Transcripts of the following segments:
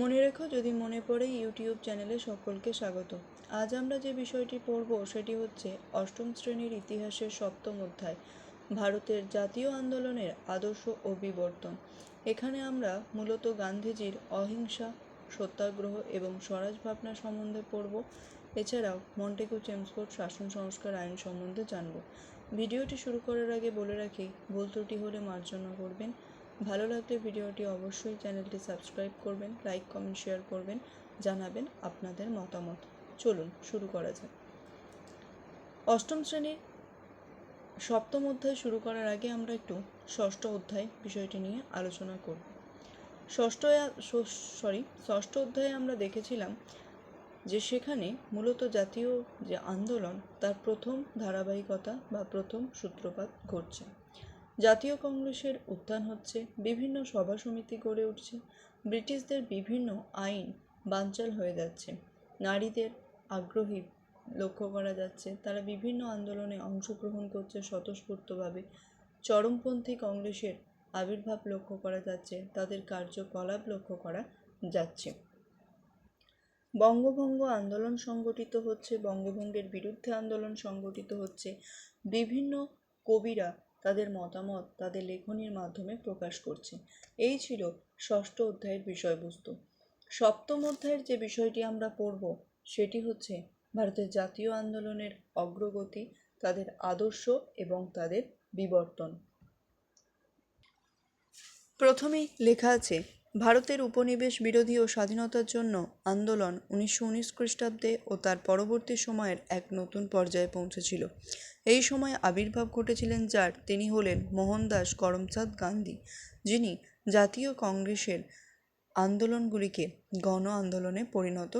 মনে রেখো, যদি মনে পড়ে ইউটিউব চ্যানেলে সকলকে স্বাগত। আজ আমরা যে বিষয়টি পড়ব সেটি হচ্ছে অষ্টম শ্রেণির ইতিহাসের সপ্তম অধ্যায়, ভারতের জাতীয় আন্দোলনের আদর্শ ও বিবর্তন এখানে আমরা মূলত গান্ধীজির অহিংসা, সত্যাগ্রহ এবং স্বরাজ ভাবনা সম্বন্ধে পড়ব। এছাড়াও মন্টেগু চেমসফোর্ড শাসন সংস্কার আইন সম্বন্ধে জানব। ভিডিওটি শুরু করার আগে বলে রাখি, ভুল ত্রুটি হলে মার্জনা করবেন। ভালো লাগলে ভিডিওটি অবশ্যই চ্যানেলটি সাবস্ক্রাইব করবেন, লাইক, কমেন্ট, শেয়ার করবেন, জানাবেন আপনাদের মতামত। চলুন, শুরু করা যাক। অষ্টম শ্রেণির সপ্তম অধ্যায় শুরু করার আগে আমরা একটু ষষ্ঠ অধ্যায় বিষয়টি নিয়ে আলোচনা করব। ষষ্ঠ সরি ষষ্ঠ অধ্যায়ে আমরা দেখেছিলাম যে সেখানে মূলত জাতীয় যে আন্দোলন, তার প্রথম ধারাবাহিকতা বা প্রথম সূত্রপাত ঘটছে। জাতীয় কংগ্রেসের উত্থান হচ্ছে, বিভিন্ন সভা সমিতি গড়ে উঠছে, ব্রিটিশদের বিভিন্ন আইন বানচাল হয়ে যাচ্ছে, নারীদের আগ্রহী লক্ষ্য করা যাচ্ছে, তারা বিভিন্ন আন্দোলনে অংশগ্রহণ করছে স্বতঃস্ফূর্তভাবে, চরমপন্থী কংগ্রেসের আবির্ভাব লক্ষ্য করা যাচ্ছে, তাদের কার্যকলাপ লক্ষ্য করা যাচ্ছে। বঙ্গভঙ্গ আন্দোলন সংগঠিত হচ্ছে, বঙ্গভঙ্গের বিরুদ্ধে আন্দোলন সংগঠিত হচ্ছে, বিভিন্ন কবিরা তাদের মতামত তাদের লেখনীর মাধ্যমে প্রকাশ করছে। এই ছিল ষষ্ঠ অধ্যায়ের বিষয়বস্তু। সপ্তম অধ্যায়ের যে বিষয়টি আমরা পড়ব, সেটি হচ্ছে ভারতের জাতীয় আন্দোলনের অগ্রগতি, তাদের আদর্শ এবং তাদের বিবর্তন। প্রথমেই লেখা আছে ভারতের উপনিবেশ বিরোধী ও স্বাধীনতার জন্য আন্দোলন উনিশশো উনিশ খ্রিস্টাব্দে ও তার পরবর্তী সময়ের এক নতুন পর্যায়ে পৌঁছেছিল। এই সময় আবির্ভাব ঘটেছিলেন যার, তিনি হলেন মোহনদাস করমচাঁদ গান্ধী, যিনি জাতীয় কংগ্রেসের আন্দোলনগুলিকে গণ আন্দোলনে পরিণত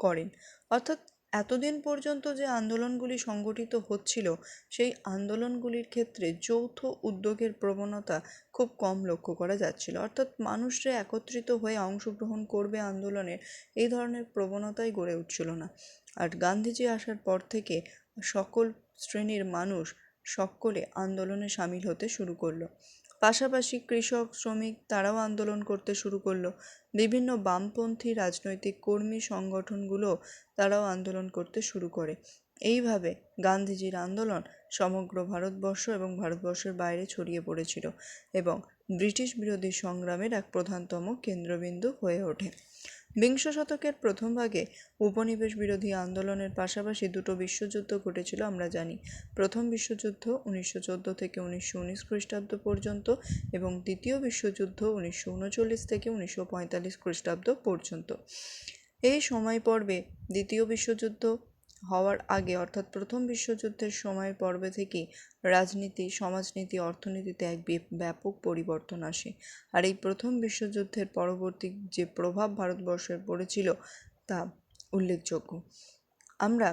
করেন। অর্থাৎ এতদিন পর্যন্ত যে আন্দোলনগুলি সংগঠিত হচ্ছিল, সেই আন্দোলনগুলির ক্ষেত্রে যৌথ উদ্যোগের প্রবণতা খুব কম লক্ষ্য করা যাচ্ছিল। অর্থাৎ মানুষরা একত্রিত হয়ে অংশগ্রহণ করবে আন্দোলনের, এই ধরনের প্রবণতাই গড়ে উঠছিল না। আর গান্ধীজি আসার পর থেকে সকল শ্রেণির মানুষ সকলে আন্দোলনে সামিল হতে শুরু করল। পাশাপাশি কৃষক, শ্রমিক তারাও আন্দোলন করতে শুরু করল। বিভিন্ন বামপন্থী রাজনৈতিক কর্মী সংগঠনগুলো তারাও আন্দোলন করতে শুরু করে। এইভাবে গান্ধীজির আন্দোলন সমগ্র ভারতবর্ষ এবং ভারতবর্ষের বাইরে ছড়িয়ে পড়েছিল এবং ব্রিটিশ বিরোধী সংগ্রামের এক প্রধানতম কেন্দ্রবিন্দু হয়ে ওঠে। বিংশ শতকের প্রথম ভাগে উপনিবেশ বিরোধী আন্দোলনের পাশাপাশি দুটো বিশ্বযুদ্ধ ঘটেছিল আমরা জানি। প্রথম বিশ্বযুদ্ধ উনিশশো চোদ্দ থেকে উনিশশো উনিশ খ্রিস্টাব্দ পর্যন্ত এবং দ্বিতীয় বিশ্বযুদ্ধ উনিশশো উনচল্লিশ থেকে উনিশশো পঁয়তাল্লিশ খ্রিস্টাব্দ পর্যন্ত। এই সময় পর্বে দ্বিতীয় বিশ্বযুদ্ধ হওয়ার আগে, অর্থাৎ প্রথম বিশ্বযুদ্ধের সময়ের পর্বে থেকেই রাজনীতি, সমাজনীতি, অর্থনীতিতে এক ব্যাপক পরিবর্তন আসে। আর এই প্রথম বিশ্বযুদ্ধের পরবর্তী যে প্রভাব ভারতবর্ষের পড়েছিল তা উল্লেখযোগ্য। আমরা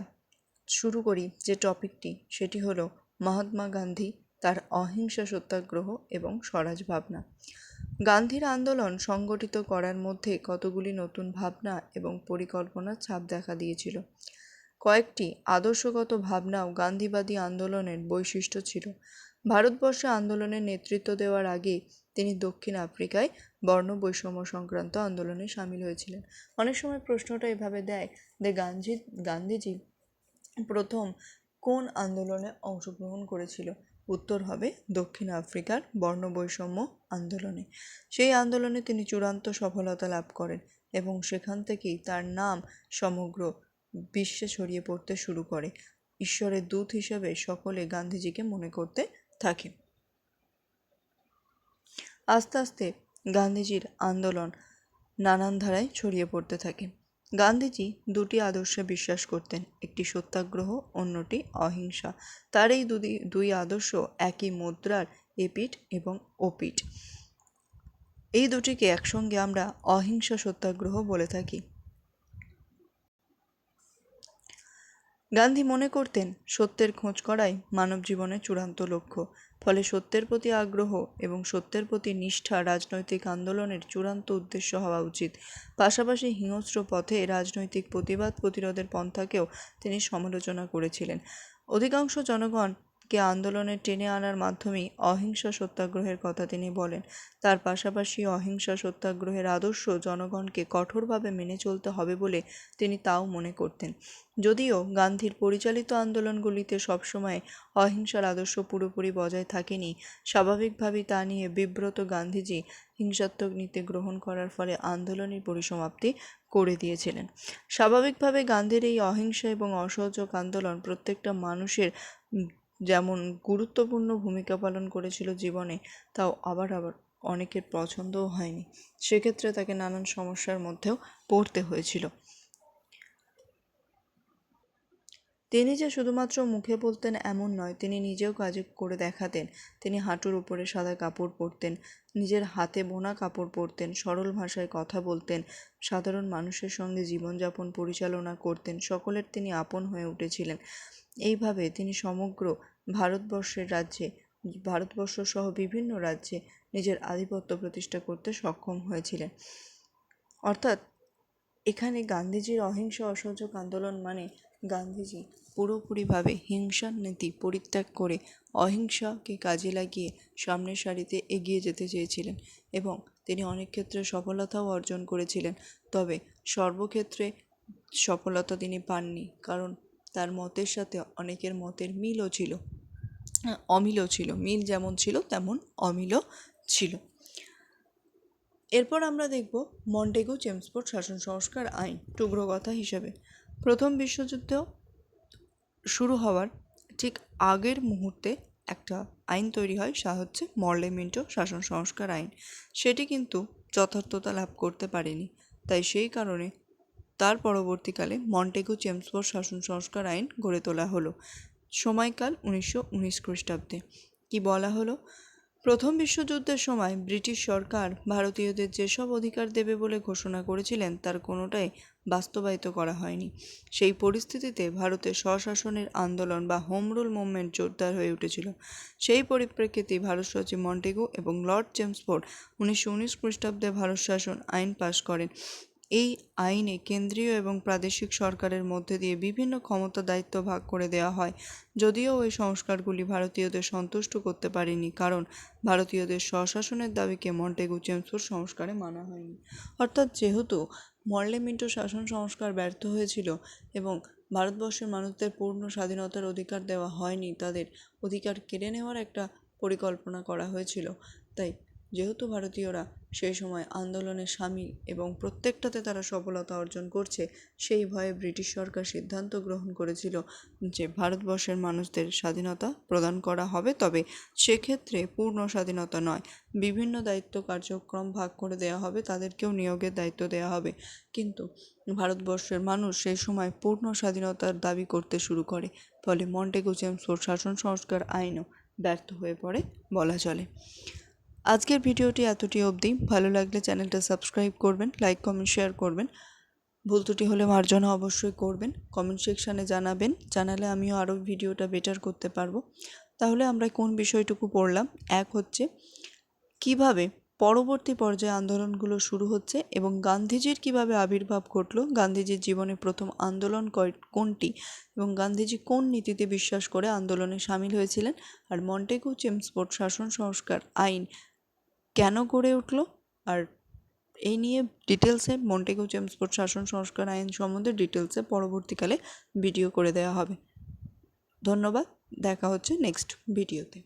শুরু করি যে টপিকটি, সেটি হলো মহাত্মা গান্ধী তার অহিংসা সত্যাগ্রহ এবং স্বরাজ ভাবনা। গান্ধীর আন্দোলন সংগঠিত করার মধ্যে কতগুলি নতুন ভাবনা এবং পরিকল্পনার ছাপ দেখা দিয়েছিল? কয়েকটি আদর্শগত ভাবনাও গান্ধীবাদী আন্দোলনের বৈশিষ্ট্য ছিল। ভারতবর্ষে আন্দোলনের নেতৃত্ব দেওয়ার আগে তিনি দক্ষিণ আফ্রিকায় বর্ণ বৈষম্য সংক্রান্ত আন্দোলনে সামিল হয়েছিলেন। অনেক সময় প্রশ্নটা এভাবে দেয় যে গান্ধী, গান্ধীজি প্রথম কোন আন্দোলনে অংশগ্রহণ করেছিল? উত্তর হবে দক্ষিণ আফ্রিকার বর্ণ বৈষম্য আন্দোলনে। সেই আন্দোলনে তিনি চূড়ান্ত সফলতা লাভ করেন এবং সেখান থেকেই তার নাম সমগ্র বিশ্বে ছড়িয়ে পড়তে শুরু করে। ঈশ্বরের দূত হিসেবে সকলে গান্ধীজিকে মনে করতে থাকে। আস্তে আস্তে গান্ধীজির আন্দোলন নানান ধারায় ছড়িয়ে পড়তে থাকে। গান্ধীজি দুটি আদর্শে বিশ্বাস করতেন, একটি সত্যাগ্রহ, অন্যটি অহিংসা। তার এই দুই দুই আদর্শ একই মুদ্রার এপিঠ এবং ওপিঠ। এই দুটিকে একসঙ্গে আমরা অহিংসা সত্যাগ্রহ বলে থাকি। গান্ধী মনে করতেন, সত্যের খোঁজ করাই মানব জীবনের চূড়ান্ত লক্ষ্য। ফলে সত্যের প্রতি আগ্রহ এবং সত্যের প্রতি নিষ্ঠা রাজনৈতিক আন্দোলনের চূড়ান্ত উদ্দেশ্য হওয়া উচিত। পাশাপাশি হিংস্র পথে রাজনৈতিক প্রতিবাদ প্রতিরোধের পন্থাকেও তিনি সমালোচনা করেছিলেন। অধিকাংশ জনগণ কে আন্দোলনে টেনে আনার মাধ্যমেই অহিংসা সত্যাগ্রহের কথা তিনি বলেন। তার পাশাপাশি অহিংসা সত্যাগ্রহের আদর্শ জনগণকে কঠোরভাবে মেনে চলতে হবে বলে তিনি তাও মনে করতেন। যদিও গান্ধীর পরিচালিত আন্দোলনগুলিতে সবসময় অহিংসার আদর্শ পুরোপুরি বজায় থাকেনি, স্বাভাবিকভাবেই তা নিয়ে বিব্রত গান্ধীজি হিংসাত্মক নীতি গ্রহণ করার ফলে আন্দোলনের পরিসমাপ্তি করে দিয়েছিলেন। স্বাভাবিকভাবে গান্ধীর এই অহিংসা এবং অসহযোগ আন্দোলন প্রত্যেকটা মানুষের যেমন গুরুত্বপূর্ণ ভূমিকা পালন করেছিল জীবনে, তাও আবার আবার অনেকের পছন্দও হয়নি। সেক্ষেত্রে তাকে নানান সমস্যার মধ্যেও পড়তে হয়েছিল। তিনি যে শুধুমাত্র মুখে বলতেন এমন নয়, তিনি নিজেও কাজে করে দেখাতেন। তিনি হাঁটুর উপরে সাদা কাপড় পরতেন, নিজের হাতে বোনা কাপড় পরতেন, সরল ভাষায় কথা বলতেন, সাধারণ মানুষের সঙ্গে জীবনযাপন পরিচালনা করতেন, সকলের তিনি আপন হয়ে উঠেছিলেন। এইভাবে তিনি সমগ্র ভারতবর্ষের রাজ্যে, ভারতবর্ষ সহ বিভিন্ন রাজ্যে নিজের আধিপত্য প্রতিষ্ঠা করতে সক্ষম হয়েছিলেন। অর্থাৎ এখানে গান্ধীজির অহিংসা অসহযোগ আন্দোলন মানে গান্ধীজি পুরোপুরিভাবে হিংসার নীতি পরিত্যাগ করে অহিংসাকে কাজে লাগিয়ে সামনের সারিতে এগিয়ে যেতে চেয়েছিলেন এবং তিনি অনেক ক্ষেত্রে সফলতাও অর্জন করেছিলেন। তবে সর্বক্ষেত্রে সফলতা তিনি পাননি, কারণ তার মতের সাথে অনেকের মতের মিলও ছিল। হ্যাঁ, অমিলও ছিল। মিল যেমন ছিল তেমন অমিলও ছিল। এরপর আমরা দেখব মন্টেগু চেমসফোর্ড শাসন সংস্কার আইন টুকরো কথা হিসেবে। প্রথম বিশ্বযুদ্ধ শুরু হওয়ার ঠিক আগের মুহূর্তে একটা আইন তৈরি হয় সা হচ্ছে মর্লেমেন্টো শাসন সংস্কার আইন। সেটি কিন্তু যথার্থতা লাভ করতে পারেনি। তাই সেই কারণে তার পরবর্তীকালে মন্টেগু চেমসফোর্ড শাসন সংস্কার আইন গড়ে তোলা হলো। সময়কাল উনিশশো উনিশ খ্রিস্টাব্দে। কি বলা হলো? প্রথম বিশ্বযুদ্ধের সময় ব্রিটিশ সরকার ভারতীয়দের যেসব অধিকার দেবে বলে ঘোষণা করেছিলেন, তার কোনোটাই বাস্তবায়িত করা হয়নি। সেই পরিস্থিতিতে ভারতের স্বশাসনের আন্দোলন বা হোম রুল মুভমেন্ট জোরদার হয়ে উঠেছিল। সেই পরিপ্রেক্ষিতে ভারত সচিব মন্টেগু এবং লর্ড চেমসফোর্ড উনিশশো উনিশ খ্রিস্টাব্দে ভারত শাসন আইন পাশ করেন। এই আইনে কেন্দ্রীয় এবং প্রাদেশিক সরকারের মধ্যে দিয়ে বিভিন্ন ক্ষমতা দায়িত্ব ভাগ করে দেওয়া হয়। যদিও ওই সংস্কারগুলি ভারতীয়দের সন্তুষ্ট করতে পারেনি, কারণ ভারতীয়দের স্বশাসনের দাবিকে মন্টেগু চেমসফোর্ড সংস্কারে মানা হয়নি। অর্থাৎ যেহেতু মর্লেমিন্টো শাসন সংস্কার ব্যর্থ হয়েছিল এবং ভারতবর্ষের মানুষদের পূর্ণ স্বাধীনতার অধিকার দেওয়া হয়নি, তাদের অধিকার কেড়ে নেওয়ার একটা পরিকল্পনা করা হয়েছিল। তাই যেহেতু ভারতীয়রা সেই সময় আন্দোলনে সামিল এবং প্রত্যেকটাতে তারা সফলতা অর্জন করছে, সেই ভয়ে ব্রিটিশ সরকার সিদ্ধান্ত গ্রহণ করেছিল যে ভারতবর্ষের মানুষদের স্বাধীনতা প্রদান করা হবে। তবে সেক্ষেত্রে পূর্ণ স্বাধীনতা নয়। বিভিন্ন দায়িত্ব কার্যক্রম ভাগ করে দেওয়া হবে, তাদেরকেও নিয়োগের দায়িত্ব দেওয়া হবে। কিন্তু ভারতবর্ষের মানুষ সেই সময় পূর্ণ স্বাধীনতার দাবি করতে শুরু করে, ফলে মন্টেগু চেমসফোর্ড শাসন সংস্কার আইনও ব্যর্থ হয়ে পড়ে বলা চলে। আজকের ভিডিওটি এতটি অবধি। ভালো লাগলে চ্যানেলটা সাবস্ক্রাইব করবেন, লাইক, কমেন্ট, শেয়ার করবেন। ভুল ত্রুটি হলে মার্জনা অবশ্যই করবেন। কমেন্ট সেকশানে জানাবেন, জানালে আমিও আরও ভিডিওটা বেটার করতে পারব। তাহলে আমরা কোন বিষয়টুকু পড়লাম? এক হচ্ছে, কীভাবে পরবর্তী পর্যায়ে আন্দোলনগুলো শুরু হচ্ছে এবং গান্ধীজির কীভাবে আবির্ভাব ঘটলো? গান্ধীজির জীবনে প্রথম আন্দোলন কোনটি? এবং গান্ধীজি কোন নীতিতে বিশ্বাস করে আন্দোলনে সামিল হয়েছিলেন? আর মন্টেগু চেমসফোর্ড শাসন সংস্কার আইন কেন গড়ে উঠল? আর এই নিয়ে ডিটেলসে মন্টেগু চেমসফোর্ড শাসন সংস্কার আইন সম্বন্ধে ডিটেলসে পরবর্তীকালে ভিডিও করে দেওয়া হবে। ধন্যবাদ। দেখা হচ্ছে নেক্সট ভিডিওতে